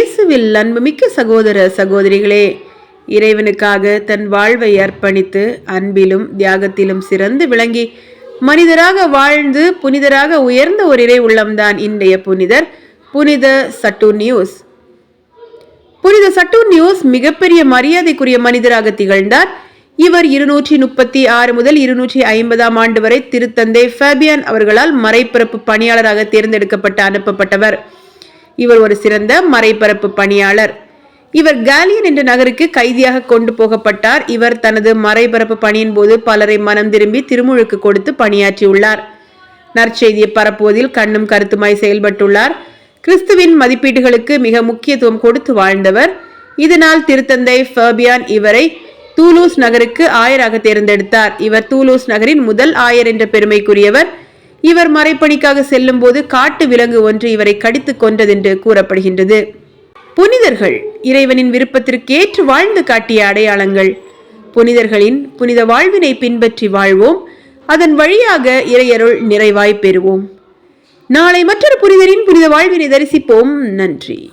இயேசுவில் அன்புமிக்க சகோதர சகோதரிகளே இறைவனுக்காக தன் வாழ்வை அர்ப்பணித்து அன்பிலும் தியாகத்திலும் சிறந்து விளங்கி மனிதராக வாழ்ந்து புனிதராக உயர்ந்த ஒரு இறை உள்ளம்தான் இன்றைய புனிதர் புனித சட்டூர்னியூஸ் புனித சட்டூர்னியூஸ் மிகப்பெரிய மரியாதைக்குரிய மனிதராக திகழ்ந்தார். இவர் இருநூற்றி முப்பத்தி ஆறு முதல் இருநூற்றி ஐம்பதாம் ஆண்டு வரை திருத்தந்தை ஃபேபியன் அவர்களால் மறைப்பிறப்பு பணியாளராக தேர்ந்தெடுக்கப்பட்டு அனுப்பப்பட்டவர். இவர் ஒரு சிறந்த மறைபரப்பு பணியாளர். இவர் காலியன் என்ற நகருக்கு கைதியாக கொண்டு போகப்பட்டார். இவர் தனது மறைபரப்பு பணியின் போது பலரை மனம் திரும்பி திருமுழுக்கு கொடுத்து பணியாற்றியுள்ளார். நற்செய்தியை பரப்புவதில் கண்ணும் கருத்துமாய் செயல்பட்டுள்ளார். கிறிஸ்துவின் மதிப்பீடுகளுக்கு மிக முக்கியத்துவம் கொடுத்து வாழ்ந்தவர். இதனால் திருத்தந்தை ஃபர்பியான் இவரை தூலூஸ் நகருக்கு ஆயராக தேர்ந்தெடுத்தார். இவர் தூலூஸ் நகரின் முதல் ஆயர் என்ற பெருமைக்குரியவர். இவர் மறைப்பணிக்காக செல்லும் போது காட்டு விலங்கு ஒன்று இவரை கடித்துக் கொன்றதென்று கூறப்படுகின்றது. புனிதர்கள் இறைவனின் விருப்பத்திற்கேற்று வாழ்ந்து காட்டிய அடையாளங்கள். புனிதர்களின் புனித வாழ்வினை பின்பற்றி வாழ்வோம். அதன் வழியாக இறையருள் நிறைவாய் பெறுவோம். நாளை மற்றொரு புனிதரின் புனித வாழ்வினை தரிசிப்போம். நன்றி.